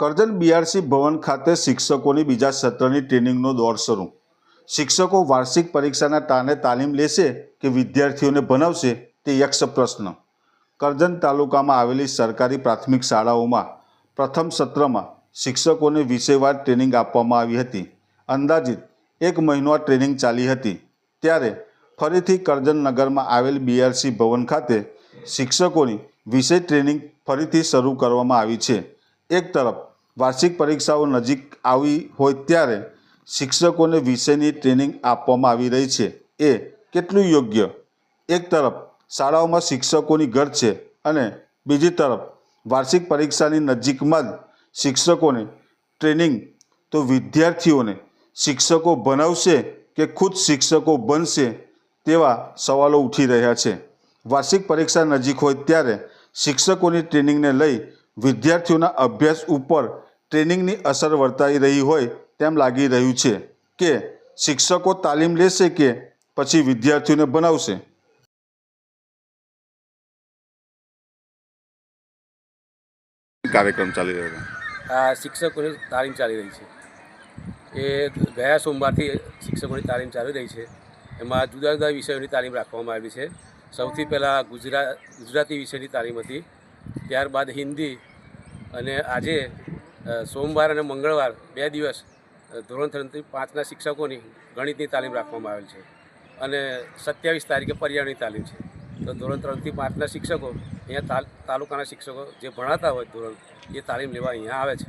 Karjan BRC ભવન ખાતે શિક્ષકોની બીજા સત્રની ટ્રેનિંગનો દોર શરૂ. શિક્ષકો વાર્ષિક પરીક્ષાના તાને તાલીમ લેશે કે વિદ્યાર્થીઓને ભણાવશે તે યક્ષ પ્રશ્ન. કરજણ તાલુકામાં આવેલી સરકારી પ્રાથમિક શાળાઓમાં પ્રથમ સત્રમાં શિક્ષકોને વિષયવાર ટ્રેનિંગ આપવામાં આવી હતી. અંદાજિત એક મહિનો આ ટ્રેનિંગ ચાલી હતી. ત્યારે ફરીથી કરજણ નગરમાં આવેલ બીઆરસી ભવન ખાતે શિક્ષકોની વિષય ટ્રેનિંગ ફરીથી શરૂ કરવામાં આવી છે. એક તરફ વાર્ષિક પરીક્ષાઓ નજીક આવી હોય ત્યારે શિક્ષકોને વિષયની ટ્રેનિંગ આપવામાં આવી રહી છે. એ કેટલું યોગ્ય? એક તરફ શાળાઓમાં શિક્ષકોની ઘટ છે અને બીજી તરફ વાર્ષિક પરીક્ષાની નજીકમાં જ શિક્ષકોને ટ્રેનિંગ તો વિદ્યાર્થીઓને શિક્ષકો બનાવશે કે ખુદ શિક્ષકો બનશે તેવા સવાલો ઉઠી રહ્યા છે. વાર્ષિક પરીક્ષા નજીક હોય ત્યારે શિક્ષકોની ટ્રેનિંગને લઈ વિદ્યાર્થીઓના અભ્યાસ ઉપર ટ્રેનિંગની અસર વર્તાઈ રહી હોય તેમ લાગી રહ્યું છે કે શિક્ષકો તાલીમ લેશે કે પછી વિદ્યાર્થીઓને ભણાવશે. કાર્યક્રમ ચાલી રહ્યો છે. આ શિક્ષકોની તાલીમ ચાલી રહી છે. એ ગયા સોમવારથી શિક્ષકોની તાલીમ ચાલી રહી છે. એમાં જુદા જુદા વિષયોની તાલીમ રાખવામાં આવી છે. સૌથી પહેલાં ગુજરાત ગુજરાતી વિષયની તાલીમ હતી. ત્યારબાદ હિન્દી અને આજે સોમવાર અને મંગળવાર બે દિવસ ધોરણ ત્રણથી પાંચના શિક્ષકોની ગણિતની તાલીમ રાખવામાં આવેલ છે. અને સત્યાવીસ તારીખે પર્યાવરણની તાલીમ છે. તો ધોરણ ત્રણથી પાંચના શિક્ષકો, અહીંયા તાલુકાના શિક્ષકો જે ભણાતા હોય ધોરણ, એ તાલીમ લેવા અહીંયા આવે છે.